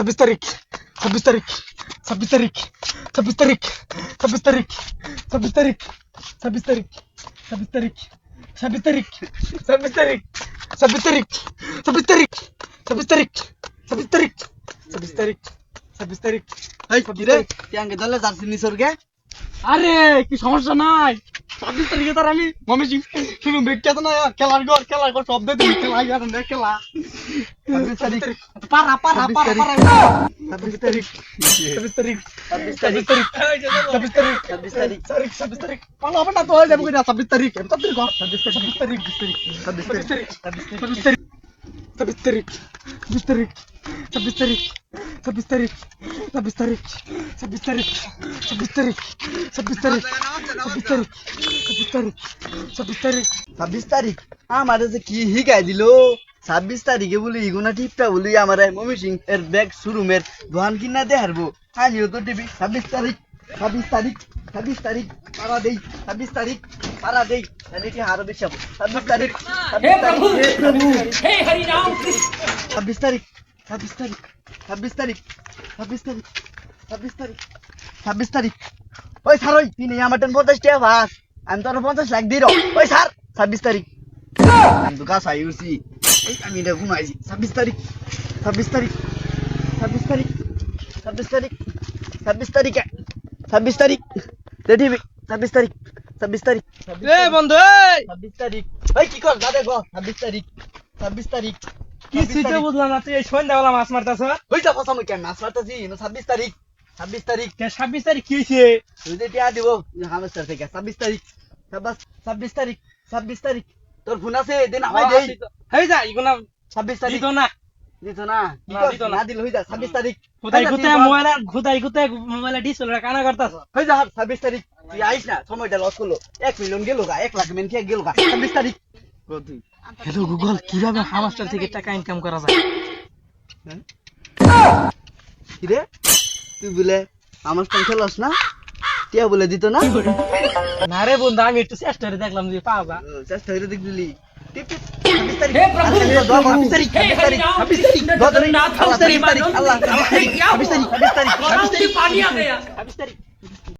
ছাব্বিশ তারিখ ছাব্বিশ তারিখ ছাব্বিশ তারিখ ছাব্বিশ তারিখ ছাব্বিশ তারিখ ছাব্বিশ তারিখ ছাব্বিশ তারিখ ছাব্বিশ তারিখ ছাব্বিশ তারিখ ছাব্বিশ তারিখ ছাব্বিশ তারিখ ছাব্বিশ তারিখ ছাব্বিশ তারিখ ছাব্বিশ তারিখ ছাব্বিশ তারিখ ছাব্বিশ তারিখ আরে কি সমস্যা নাই ছাব্বিশ তারিখে তার আমি মমি সিং শুরু বেটকে তো না খেলার ঘর খেলার ঘর সব দিয়ে খেলা ইয়ার না খেলা ছাব্বিশ তারিখ পারা পারা পারা। পারা ছাব্বিশ তারিখ ছাব্বিশ তারিখ ছাব্বিশ তারিখ ছাব্বিশ তারিখ ছাব্বিশ তারিখ তারিখ ছাব্বিশ তারিখ পালা হবে না তো হয়ে যাবে ছাব্বিশ তারিখ ঘর ছাব্বিশ তারিখ ছাব্বিশ তারিখ ছাব্বিশ তারিখ ছাব্বিশ তারিখ ছাব্বিশ তারিখ ছাব্বিশ তারিখ ছাব্বিশ তারিখ ছাব্বিশ তারিখ ছাব্বিশ তারিখ ছাব্বিশ তারিখ ছাব্বিশ তারিখ ছাব্বিশ তারিখ। ছাব্বিশ তারিখ ছাব্বিশ তারিখ ছাব্বিশ তারিখ আমার যে কি হিকায় দিল? ছাব্বিশ তারিখে বলি ইগুনা টিপটা বলি আমার মমি সিং এর ব্যাগ শোরুমের দোকান কিনা দেখারবো। আমিও তো টিপি ছাব্বিশ তারিখ। ছাব্বিশ তারিখ। ছাব্বিশ তারিখ। পাড়া দেই। ছাব্বিশ তারিখ। পাড়া দেই। ছেলেটি হারো বিশ্বাস ছাব্বিশ তারিখ। ছাব্বিশ তারিখ ছাব্বিশ তারিখ। ছাব্বিশ তারিখ ছাব্বিশ তারিখ ছাব্বিশ তারিখ ছাব্বিশ তারিখ ছাব্বিশ তারিখ ওই স্যার ওই তিনি আমার টেন পঞ্চাশ টাকা ভাস আমি তো আরও পঞ্চাশ লাখ দিই ওই স্যার ছাব্বিশ তারিখ আমি তো কাজ আই উঠছি এই আমি এটা ঘুমাইছি ছাব্বিশ তারিখ ছাব্বিশ তারিখ ছাব্বিশ তারিখ ছাব্বিশ তারিখ ছাব্বিশ তারিখ ছাব্বিশ তারিখ রেডি ছাব্বিশ তারিখ ছাব্বিশ তারিখ এ বন্ধু ছাব্বিশ তারিখ ওই কি কর দাদা গো ছাব্বিশ তারিখ ছাব্বিশ তারিখ কি সুইতে বুঝলাম না তুই এই সন্ধ্যাবেলা মাছ মারতাছ? কেন? মাছ মারতাছি ছাব্বিশ তারিখ। ছাব্বিশ তারিখ। ছাব্বিশ তারিখ কি হয়েছে তুই যে টিয়া দিব থেকে। ছাব্বিশ তারিখ। ছাব্বিশ তারিখ। ছাব্বিশ তারিখ। তোর ফোন আছে দিন আমায় দেই। হয়ে যা ছাব্বিশ তারিখ। না। দিত না। না, না। না দিল হই যা ছাব্বিশ তারিখ। মোবাইল মোবাইলে কানা করতাছ। হই যা ছাব্বিশ তারিখ। তুই আইস না সময়টা লস করল। এক মিলিয়ন গেল গা এক লাখ মেন গেল গা। ছাব্বিশ তারিখ। হ্যালো গুগল কীভাবে হামাস্টার থেকে টাকা ইনকাম করা যায় কিরে তুই বলে হামাস্টার খেলাস না টিয়া বলে দিত না না রে বন্ধু আমি একটু চেষ্টা করে দেখলাম যে পাবা চেষ্টা করে দেখলি ছাব্বিশ তারিখ